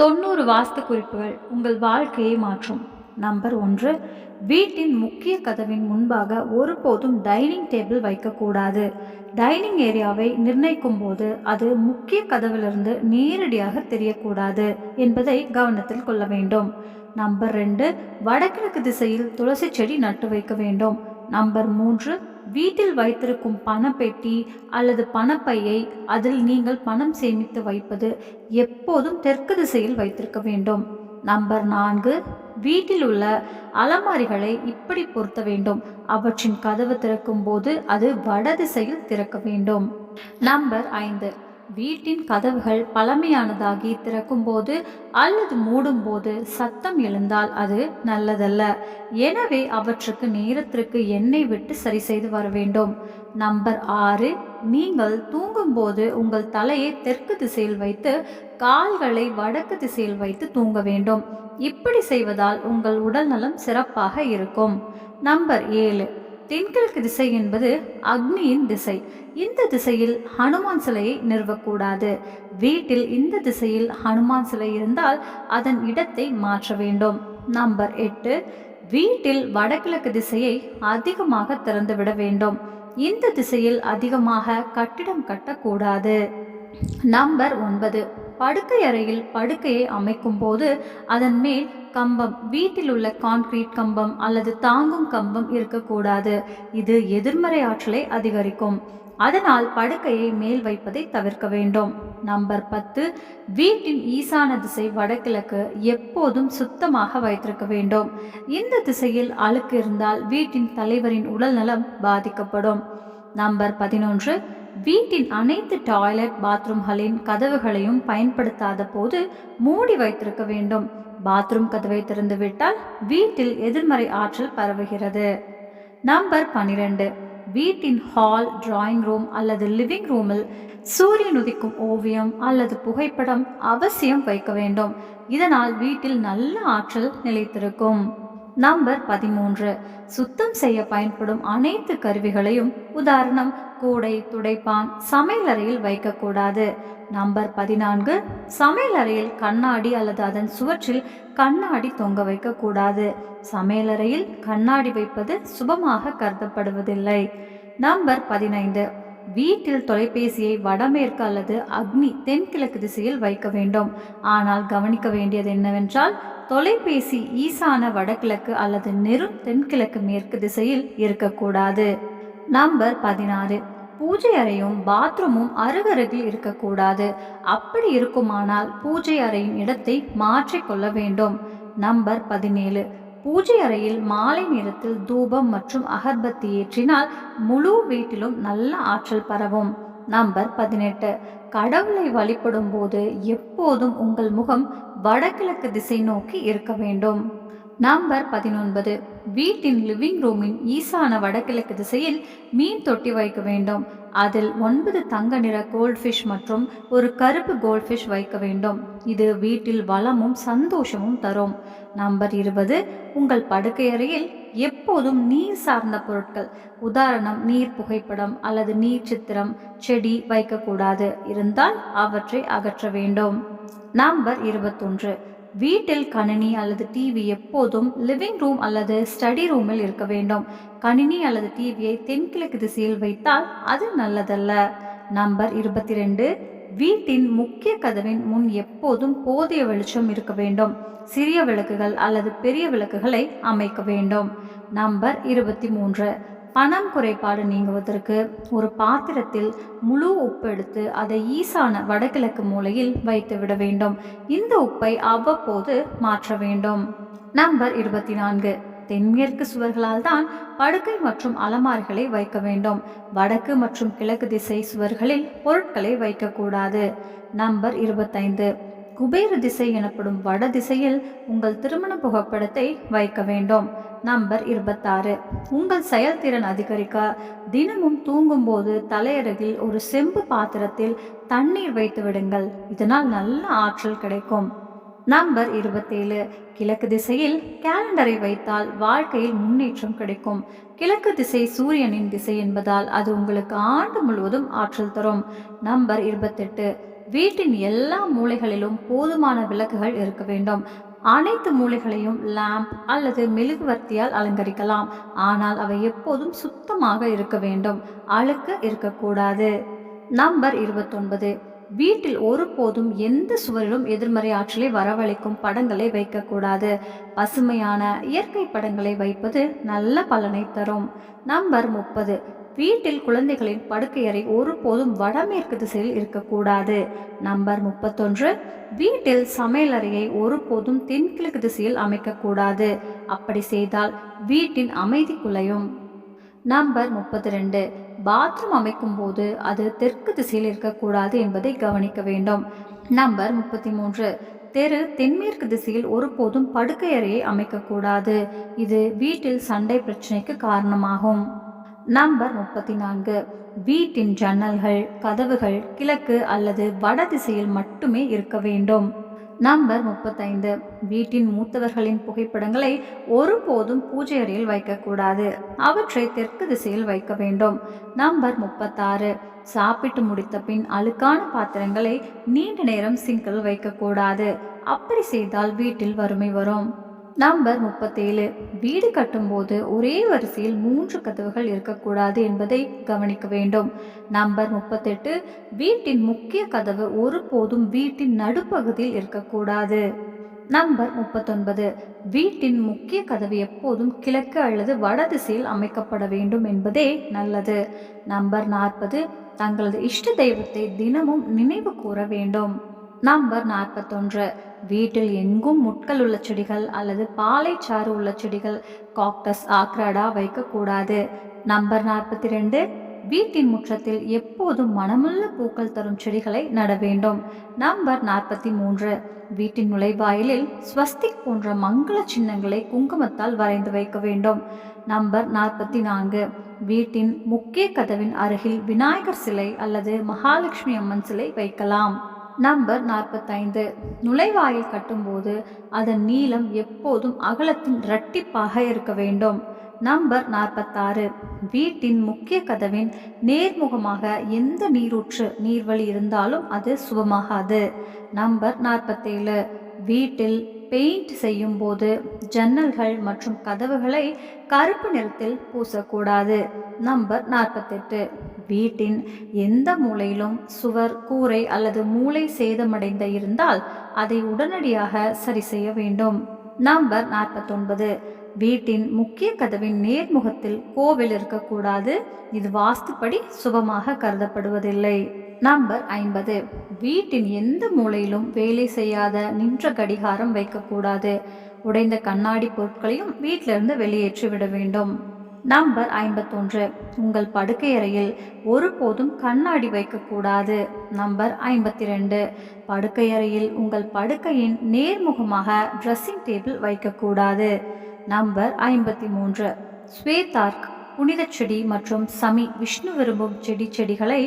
தொண்ணூறு வாஸ்து குறிப்புகள் உங்கள் வாழ்க்கையை மாற்றும். நம்பர் ஒன்று வீட்டின் முக்கிய கதவின் முன்பாக ஒருபோதும் டைனிங் டேபிள் வைக்கக்கூடாது. டைனிங் ஏரியாவை நிர்ணயிக்கும் போது அது முக்கிய கதவிலிருந்து நேரடியாக தெரியக்கூடாது என்பதை கவனத்தில் கொள்ள வேண்டும். நம்பர் ரெண்டு வடகிழக்கு திசையில் துளசி செடி நட்டு வைக்க வேண்டும். நம்பர் மூன்று வீட்டில் வைத்திருக்கும் பணப்பெட்டி அல்லது பணப்பையை அதில் நீங்கள் பணம் சேமித்து வைப்பது எப்போதும் தெற்கு திசையில் வைத்திருக்க வேண்டும். நம்பர் நான்கு வீட்டில் உள்ள அலமாரிகளை இப்படி பொருத்த வேண்டும். அவற்றின் கதவு திறக்கும் போது அது வடதிசையில் திறக்க வேண்டும். நம்பர் ஐந்து வீட்டின் கதவுகள் பழமையானதாகி திறக்கும்போது அல்லது மூடும்போது சத்தம் எழுந்தால் அது நல்லதல்ல. எனவே அவற்றுக்கு நேரத்திற்கு எண்ணெய் விட்டு சரி செய்து வர வேண்டும். நம்பர் ஆறு நீங்கள் தூங்கும்போது உங்கள் தலையை தெற்கு திசையில் வைத்து கால்களை வடக்கு திசையில் வைத்து தூங்க வேண்டும். இப்படி செய்வதால் உங்கள் உடல்நலம் சிறப்பாக இருக்கும். நம்பர் ஏழு தென்கிழக்கு திசை என்பது அக்னியின் திசை. இந்த திசையில் ஹனுமான் சிலையை நிறுவக்கூடாது. வீட்டில் இந்த திசையில் ஹனுமான் சிலை இருந்தால் அதன் இடத்தை மாற்ற வேண்டும். நம்பர் எட்டு. வீட்டில் வடகிழக்கு திசையை அதிகமாக திறந்துவிட வேண்டும். இந்த திசையில் அதிகமாக கட்டிடம் கட்டக்கூடாது. நம்பர் ஒன்பது. படுக்கை அறையில் படுக்கையை அமைக்கும் போது அதன் மேல் கம்பம் வீட்டில் உள்ள கான்கிரீட் கம்பம் அல்லது தாங்கும் கம்பம் இருக்கக்கூடாது. இது எதிர்மறை ஆற்றலை அதிகரிக்கும். அதனால் படுக்கையை மேல் வைப்பதை தவிர்க்க வேண்டும். நம்பர் பத்து வீட்டின் ஈசான திசை வடகிழக்கு எப்போதும் சுத்தமாக வைத்திருக்க வேண்டும். இந்த திசையில் அழுக்கு இருந்தால் வீட்டின் தலைவரின் உடல்நலம் பாதிக்கப்படும். நம்பர் பதினொன்று வீட்டின் அனைத்து டாய்லெட் பாத்ரூம்களின் கதவுகளையும் பயன்படுத்தாத போது மூடி வைத்திருக்க வேண்டும். பாத்ரூம் கதவை திறந்துவிட்டால் வீட்டில் எதிர்மறை ஆற்றல் பரவுகிறது. நம்பர் பனிரெண்டு வீட்டின் ஹால் டிராயிங் ரூம் அல்லது லிவிங் ரூமில் சூரியன் உதிக்கும் ஓவியம் அல்லது புகைப்படம் அவசியம் வைக்க வேண்டும். இதனால் வீட்டில் நல்ல ஆற்றல் நிலைத்திருக்கும். நம்பர் பதிமூன்று. சுத்தம் செய்ய பயன்படும் அனைத்து கருவிகளையும் உதாரணம் கூடை துடைப்பான் சமையலறையில் வைக்கக்கூடாது. நம்பர் பதினான்கு. சமையலறையில் கண்ணாடி அல்லது அதன் சுவற்றில் கண்ணாடி தொங்க வைக்கக்கூடாது. சமையலறையில் கண்ணாடி வைப்பது சுபமாக கருதப்படுவதில்லை. நம்பர் பதினைந்து. வீட்டில் தொலைபேசியை வடமேற்கு அல்லது அக்னி தென்கிழக்கு திசையில் வைக்க வேண்டும். ஆனால் கவனிக்க வேண்டியது என்னவென்றால் தொலைபேசி ஈசான வடகிழக்கு அல்லது நெரும் தென்கிழக்கு மேற்கு திசையில் இருக்கக்கூடாது. நம்பர் பதினாறு. பூஜை அறையும் பாத்ரூமும் அருகருகில் இருக்கக்கூடாது. அப்படி இருக்குமானால் பூஜை அறையின் இடத்தை மாற்றிக்கொள்ள வேண்டும். நம்பர் பதினேழு. பூஜை அறையில் மாலை நேரத்தில் தூபம் மற்றும் அகர்பத்தி ஏற்றினால் முழு வீட்டிலும் நல்ல ஆற்றல் பரவும். நம்பர் பதினெட்டு. கடவுளை வழிபடும் போது எப்போதும் உங்கள் முகம் வடகிழக்கு திசை நோக்கி இருக்க வேண்டும். நம்பர் பதினொன்பது. வீட்டின் லிவிங் ரூமின் ஈசான வடகிழக்கு திசையில் மீன் தொட்டி வைக்க வேண்டும். அதில் ஒன்பது தங்க நிற கோல்ட்ஃபிஷ் மற்றும் ஒரு கருப்பு கோல்ட்ஃபிஷ் வைக்க வேண்டும். இது வீட்டில் வளமும் சந்தோஷமும் தரும். நம்பர் இருபது உங்கள் படுக்கையறையில் எப்போதும் நீர் சார்ந்த பொருட்கள் உதாரணம் நீர் புகைப்படம் அல்லது நீர் சித்திரம் செடி வைக்கக்கூடாது இருந்தால் அவற்றை அகற்ற வேண்டும். நம்பர் இருபத்தொன்று வீட்டில் கணினி அல்லது டிவி எப்போதும் லிவிங் ரூம் அல்லது ஸ்டடி ரூமில் இருக்க வேண்டும். கணினி அல்லது டிவியை தென்கிழக்கு திசையில் வைத்தால் அது நல்லதல்ல. நம்பர் இருபத்தி ரெண்டு வீட்டின் முக்கிய கதவின் முன் எப்போதும் போதிய வெளிச்சம் இருக்க வேண்டும். சிறிய விளக்குகள் அல்லது பெரிய விளக்குகளை அமைக்க வேண்டும். நம்பர் இருபத்தி மூன்று. பணம் குறைபாடு நீங்குவதற்கு ஒரு பாத்திரத்தில் முழு உப்பு எடுத்து அதை ஈசான வடகிழக்கு மூலையில் வைத்து விட வேண்டும். இந்த உப்பை அவ்வப்போது மாற்ற வேண்டும். நம்பர் இருபத்தி நான்கு. தென்மேற்கு சுவர்களால் தான் படுக்கை மற்றும் அலமாரிகளை வைக்க வேண்டும். வடக்கு மற்றும் கிழக்கு திசை சுவர்களில் பொருட்களை வைக்கக்கூடாது. நம்பர் இருபத்தைந்து. குபேர திசை எனப்படும் வட திசையில் உங்கள் திருமண புகைப்படத்தை வைக்க வேண்டும். நம்பர் இருபத்தாறு. உங்கள் செயல்திறன் அதிகரிக்க தினமும் தூங்கும்போது தலையருகில் ஒரு செம்பு பாத்திரத்தில் தண்ணீர் வைத்து விடுங்கள் இதனால் நல்ல ஆற்றல் கிடைக்கும். நம்பர் இருபத்தேழு. கிழக்கு திசையில் கேலண்டரை வைத்தால் வாழ்க்கையில் முன்னேற்றம் கிடைக்கும். கிழக்கு திசை சூரியனின் திசை என்பதால் அது உங்களுக்கு ஆண்டு முழுவதும் ஆற்றல் தரும். நம்பர் இருபத்தெட்டு. வீட்டின் எல்லா மூலைகளிலும் போதுமான விளக்குகள் இருக்க வேண்டும். அனைத்து மூலைகளையும் லேம்ப் அல்லது மெழுகுவர்த்தியால் அலங்கரிக்கலாம். ஆனால் அவை எப்போதும் சுத்தமாக இருக்க வேண்டும். அழுக்கு இருக்கக்கூடாது. நம்பர் இருபத்தொன்பது. வீட்டில் ஒருபோதும் எந்த சுவரிலும் எதிர்மறை ஆற்றலை வரவழைக்கும் படங்களை வைக்கக்கூடாது. பசுமையான இயற்கை படங்களை வைப்பது நல்ல பலனை தரும். நம்பர் முப்பது. வீட்டில் குழந்தைகளின் படுக்கையறை ஒருபோதும் வடமேற்கு திசையில் இருக்கக்கூடாது. நம்பர் முப்பத்தொன்று. வீட்டில் சமையலறையை ஒருபோதும் தென்கிழக்கு திசையில் அமைக்கக்கூடாது. அப்படி செய்தால் வீட்டின் அமைதி குலையும். நம்பர் முப்பத்தி ரெண்டு பாத்ரூம் அமைக்கும் போது அது தெற்கு திசையில் இருக்கக்கூடாது என்பதை கவனிக்க வேண்டும். நம்பர் முப்பத்தி மூன்று தெரு தென்மேற்கு திசையில் ஒருபோதும் படுக்கை அறையை அமைக்கக்கூடாது. இது வீட்டில் சண்டை பிரச்சனைக்கு காரணமாகும். நம்பர் முப்பத்தி நான்கு வீட்டின் ஜன்னல்கள் கதவுகள் கிழக்கு அல்லது வட திசையில் மட்டுமே இருக்க வேண்டும். நம்பர் முப்பத்தைந்து. வீட்டின் மூத்தவர்களின் புகைப்படங்களை ஒருபோதும் பூஜை அறையில் வைக்கக்கூடாது. அவற்றை தெற்கு திசையில் வைக்க வேண்டும். நம்பர் முப்பத்தாறு. சாப்பிட்டு முடித்த பின் அழுக்கான பாத்திரங்களை நீண்ட நேரம் சிங்கில் வைக்கக்கூடாது. அப்படி செய்தால் வீட்டில் வறுமை வரும். நம்பர் முப்பத்தேழு. வீடு கட்டும்போது ஒரே வரிசையில் மூன்று கதவுகள் இருக்கக்கூடாது என்பதை கவனிக்க வேண்டும். நம்பர் முப்பத்தெட்டு. வீட்டின் முக்கிய கதவு ஒருபோதும் வீட்டின் நடுப்பகுதியில் இருக்கக்கூடாது. நம்பர் முப்பத்தொன்பது. வீட்டின் முக்கிய கதவு எப்போதும் கிழக்கு அல்லது வட திசையில் அமைக்கப்பட வேண்டும் என்பதே நல்லது. நம்பர் நாற்பது. தங்களது இஷ்ட தெய்வத்தை தினமும் நினைவு கூற வேண்டும். நம்பர் நாற்பத்தொன்று. வீட்டில் எங்கும் முட்கள் உள்ள செடிகள் அல்லது பாலைச்சாறு உள்ள செடிகள் காக்டஸ் ஆக்ராடா வைக்கக்கூடாது. நம்பர் நாற்பத்தி ரெண்டு வீட்டின் முற்றத்தில் எப்போதும் மனமுள்ள பூக்கள் தரும் செடிகளை நட வேண்டும். நம்பர் நாற்பத்தி மூன்று வீட்டின் நுழைவாயிலில் ஸ்வஸ்திக் போன்ற மங்கள சின்னங்களை குங்குமத்தால் வரைந்து வைக்க வேண்டும். நம்பர் நாற்பத்தி நான்கு வீட்டின் முக்கிய கதவின் அருகில் விநாயகர் சிலை அல்லது மகாலட்சுமி அம்மன் சிலை வைக்கலாம். நம்பர் நாற்பத்தைந்து. நுழைவாயில் கட்டும்போது அதன் நீளம் எப்போதும் அகலத்தின் இரட்டிப்பாக இருக்க வேண்டும். நம்பர் நாற்பத்தாறு. வீட்டின் முக்கிய கதவின் நேர்முகமாக எந்த நீரூற்று நீர்வழி இருந்தாலும் அது சுபமாகாது. நம்பர் நாற்பத்தேழு. வீட்டில் பெயிண்ட் செய்யும் போது ஜன்னல்கள் மற்றும் கதவுகளை கருப்பு நிறத்தில் பூசக்கூடாது. நம்பர் நாற்பத்தெட்டு. வீட்டின் எந்த மூலையிலும் சுவர் கூரை அல்லது மூளை சேதமடைந்த இருந்தால் அதை உடனடியாக சரி செய்ய வேண்டும். நம்பர் நாற்பத்தொன்பது. வீட்டின் முக்கிய கதவின் நேர்முகத்தில் கோவில் இருக்கக்கூடாது. இது வாஸ்துப்படி சுபமாக கருதப்படுவதில்லை. நம்பர் ஐம்பது. வீட்டின் எந்த மூலையிலும் வேலை செய்யாத நின்ற கடிகாரம் வைக்கக்கூடாது. உடைந்த கண்ணாடி பொருட்களையும் வீட்டிலிருந்து வெளியேற்றி விட வேண்டும். நம்பர் ஐம்பத்தொன்று. உங்கள் படுக்கையறையில் ஒருபோதும் கண்ணாடி வைக்கக்கூடாது. நம்பர் ஐம்பத்தி ரெண்டு படுக்கை அறையில் உங்கள் படுக்கையின் நேர்முகமாக ட்ரெஸ்ஸிங் டேபிள் வைக்கக்கூடாது. நம்பர் ஐம்பத்தி மூன்று ஸ்வேதார்க் புனித செடி மற்றும் சமி விஷ்ணு விரும்பும் செடி செடிகளை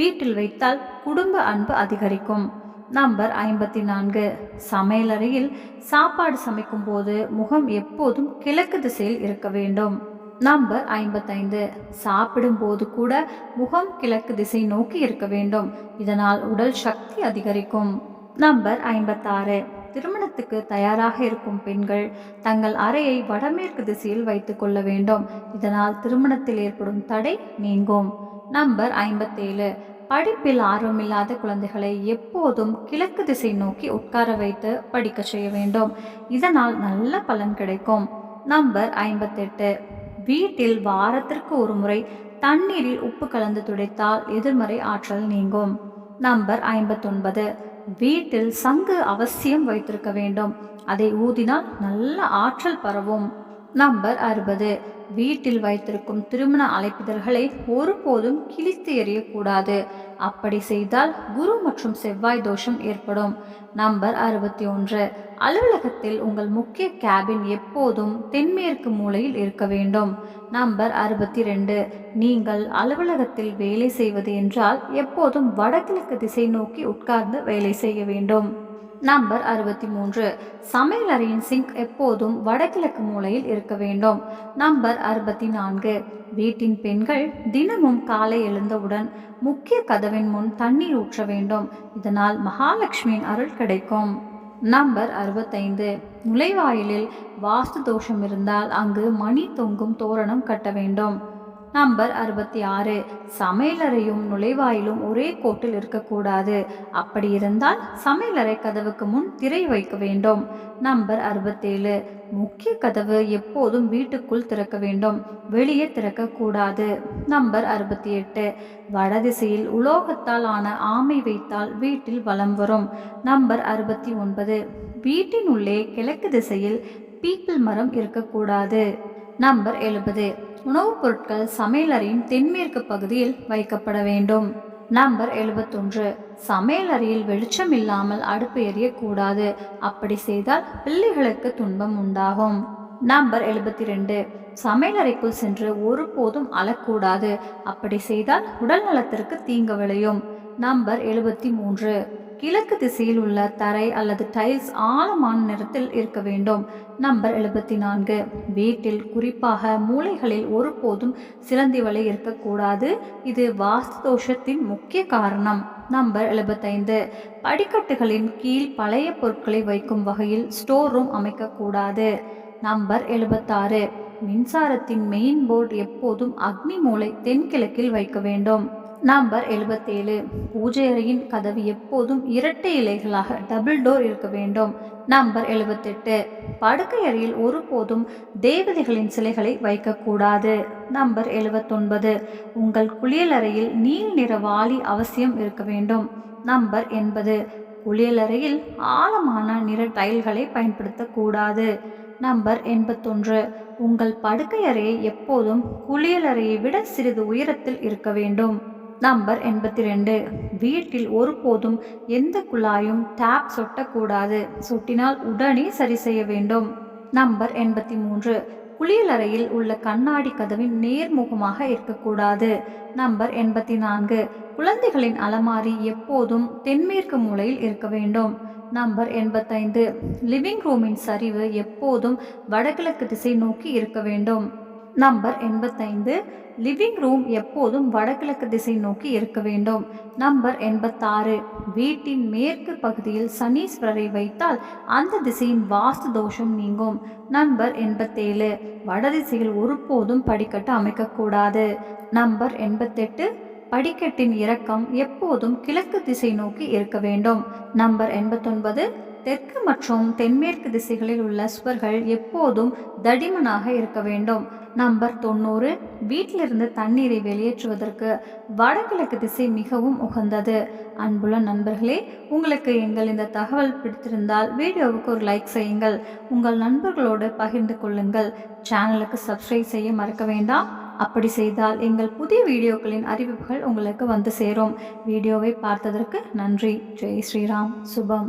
வீட்டில் வைத்தால் குடும்ப அன்பு அதிகரிக்கும். நம்பர் ஐம்பத்தி நான்கு சமையலறையில் சாப்பாடு சமைக்கும் போது முகம் எப்போதும் கிழக்கு திசையில் இருக்க வேண்டும். நம்பர் ஐம்பத்தைந்து. சாப்பிடும்போது கூட முகம் கிழக்கு திசை நோக்கி இருக்க வேண்டும். இதனால் உடல் சக்தி அதிகரிக்கும். நம்பர் ஐம்பத்தாறு. திருமணத்துக்கு தயாராக இருக்கும் பெண்கள் தங்கள் அறையை வடமேற்கு திசையில் வைத்துக் கொள்ள வேண்டும். இதனால் திருமணத்தில் ஏற்படும் தடை நீங்கும். நம்பர் ஐம்பத்தேழு. படிப்பில் ஆர்வமில்லாத குழந்தைகளை எப்போதும் கிழக்கு திசை நோக்கி உட்கார வைத்து படிக்க செய்ய வேண்டும். இதனால் நல்ல பலன் கிடைக்கும். நம்பர் ஐம்பத்தெட்டு. வீட்டில் வாரத்திற்கு ஒரு முறை தண்ணீரில் உப்பு கலந்து துடைத்தால் எதிர்மறை ஆற்றல் நீங்கும். நம்பர் ஐம்பத்தொன்பது. வீட்டில் சங்கு அவசியம் வைத்திருக்க வேண்டும். அதை ஊதினால் நல்ல ஆற்றல் பரவும். நம்பர் அறுபது. வீட்டில் வைத்திருக்கும் திருமண அழைப்பிதழ்களை ஒருபோதும் கிழித்து எறியக்கூடாது. அப்படி செய்தால் குரு மற்றும் செவ்வாய் தோஷம் ஏற்படும். நம்பர் அறுபத்தி ஒன்று. அலுவலகத்தில் உங்கள் முக்கிய கேபின் எப்போதும் தென்மேற்கு மூலையில் இருக்க வேண்டும். நம்பர் அறுபத்தி ரெண்டு. நீங்கள் அலுவலகத்தில் வேலை செய்வது என்றால் எப்போதும் வடகிழக்கு திசை நோக்கி உட்கார்ந்து வேலை செய்ய வேண்டும். நம்பர் அறுபத்தி மூன்று சமையலறையின் சிங்க் எப்போதும் வடகிழக்கு மூலையில் இருக்க வேண்டும். நம்பர் அறுபத்தி நான்கு வீட்டின் பெண்கள் தினமும் காலை எழுந்தவுடன் முக்கிய கதவின் முன் தண்ணீர் ஊற்ற வேண்டும். இதனால் மகாலட்சுமியின் அருள் கிடைக்கும். நம்பர் அறுபத்தைந்து. நுழைவாயிலில் வாஸ்து தோஷம் இருந்தால் அங்கு மணி தொங்கும் தோரணம் கட்ட வேண்டும். நம்பர் அறுபத்தி ஆறு. சமையலறையும் நுழைவாயிலும் ஒரே கோட்டில் இருக்கக்கூடாது. அப்படி இருந்தால் சமையலறை கதவுக்கு முன் திரை வைக்க வேண்டும். நம்பர் அறுபத்தேழு. முக்கிய கதவு எப்போதும் வீட்டுக்குள் திறக்க வேண்டும். வெளியே திறக்கக்கூடாது. நம்பர் அறுபத்தி எட்டு. வடதிசையில் உலோகத்தால் ஆன ஆமை வைத்தால் வீட்டில் வலம் வரும். நம்பர் அறுபத்தி ஒன்பது. வீட்டின் உள்ளே கிழக்கு திசையில் பீப்பிள் மரம் இருக்கக்கூடாது. நம்பர் எழுபது. உணவுப் பொருட்கள் சமையலறையின் தென்மேற்கு பகுதியில் வைக்கப்பட வேண்டும். நம்பர் எழுபத்தொன்று. சமையலறையில் வெளிச்சம் இல்லாமல் அடுப்பு எரியக்கூடாது. அப்படி செய்தால் பிள்ளைகளுக்கு துன்பம் உண்டாகும். நம்பர் எழுபத்தி ரெண்டு சமையலறைக்குள் சென்று ஒருபோதும் அழக்கூடாது அப்படி செய்தால் உடல் நலத்திற்கு தீங்கு விளையும். நம்பர் எழுபத்தி மூன்று கிழக்கு திசையில் உள்ள தரை அல்லது டைல்ஸ் ஆழமான நிறத்தில் இருக்க வேண்டும். நம்பர் எழுபத்தி நான்கு வீட்டில் குறிப்பாக மூளைகளில் ஒருபோதும் சிலந்தி வலை இருக்கக்கூடாது. இது வாஸ்து தோஷத்தின் முக்கிய காரணம். நம்பர் எழுபத்தைந்து. படிக்கட்டுகளின் கீழ் பழைய பொருட்களை வைக்கும் வகையில் ஸ்டோர் ரூம் அமைக்கக்கூடாது. நம்பர் எழுபத்தாறு. மின்சாரத்தின் மெயின் போர்டு எப்போதும் அக்னி மூலை தென்கிழக்கில் வைக்க வேண்டும். நம்பர் எழுபத்தேழு. பூஜை அறையின் கதவு எப்போதும் இரட்டை இலைகளாக டபுள் டோர் இருக்க வேண்டும். நம்பர் எழுபத்தெட்டு. படுக்கை அறையில் ஒருபோதும் தேவதைகளின் சிலைகளை வைக்கக்கூடாது. நம்பர் எழுபத்தொன்பது. உங்கள் குளியலறையில் நீல் நிற வாளி அவசியம் இருக்க வேண்டும். நம்பர் எண்பது. குளியலறையில் ஆழமான நிற டைல்களை பயன்படுத்தக்கூடாது. நம்பர் எண்பத்தொன்று. உங்கள் படுக்கை அறையை எப்போதும் குளியலறையை விட சிறிது உயரத்தில் இருக்க வேண்டும். நம்பர் எண்பத்தி ரெண்டு வீட்டில் ஒருபோதும் எந்த குழாயும் டேப் சொட்டக்கூடாது. சொட்டினால் உடனே சரி செய்ய வேண்டும். நம்பர் எண்பத்தி மூன்று குளியலறையில் உள்ள கண்ணாடி கதவின் நேர்முகமாக இருக்கக்கூடாது. நம்பர் எண்பத்தி நான்கு குழந்தைகளின் அலமாரி எப்போதும் தென்மேற்கு மூலையில் இருக்க வேண்டும். நம்பர் எண்பத்தைந்து. லிவிங் ரூமின் சரிவு எப்போதும் வடகிழக்கு திசை நோக்கி இருக்க வேண்டும். நம்பர் எண்பத்தைந்து. லிவிங் ரூம் எப்போதும் வடகிழக்கு திசை நோக்கி இருக்க வேண்டும். நம்பர் எண்பத்தாறு. வீட்டின் மேற்கு பகுதியில் சனீஸ்வரரை வைத்தால் அந்த திசையின் வாஸ்து தோஷம் நீங்கும். நம்பர் எண்பத்தேழு. வடதிசையில் ஒருபோதும் படிக்கட்டு அமைக்கக்கூடாது. நம்பர் எண்பத்தெட்டு. படிக்கட்டின் இறக்கம் எப்போதும் கிழக்கு திசை நோக்கி இருக்க வேண்டும். நம்பர் எண்பத்தொன்பது. தெற்கு மற்றும் தென்மேற்கு திசைகளில் உள்ள சுவர்கள் எப்போதும் தடிமனாக இருக்க வேண்டும். நம்பர் தொண்ணூறு வீட்டிலிருந்து தண்ணீரை வெளியேற்றுவதற்கு வடகிழக்கு திசை மிகவும் உகந்தது. அன்புள்ள நண்பர்களே உங்களுக்கு எங்கள் இந்த தகவல் பிடித்திருந்தால் வீடியோவுக்கு ஒரு லைக் செய்யுங்கள். உங்கள் நண்பர்களோடு பகிர்ந்து கொள்ளுங்கள். சேனலுக்கு சப்ஸ்கிரைப் செய்ய மறக்க வேண்டாம். அப்படி செய்தால் எங்கள் புதிய வீடியோக்களின் அறிவிப்புகள் உங்களுக்கு வந்து சேரும். வீடியோவை பார்த்ததற்கு நன்றி. ஜெய் ஸ்ரீராம். சுபம்.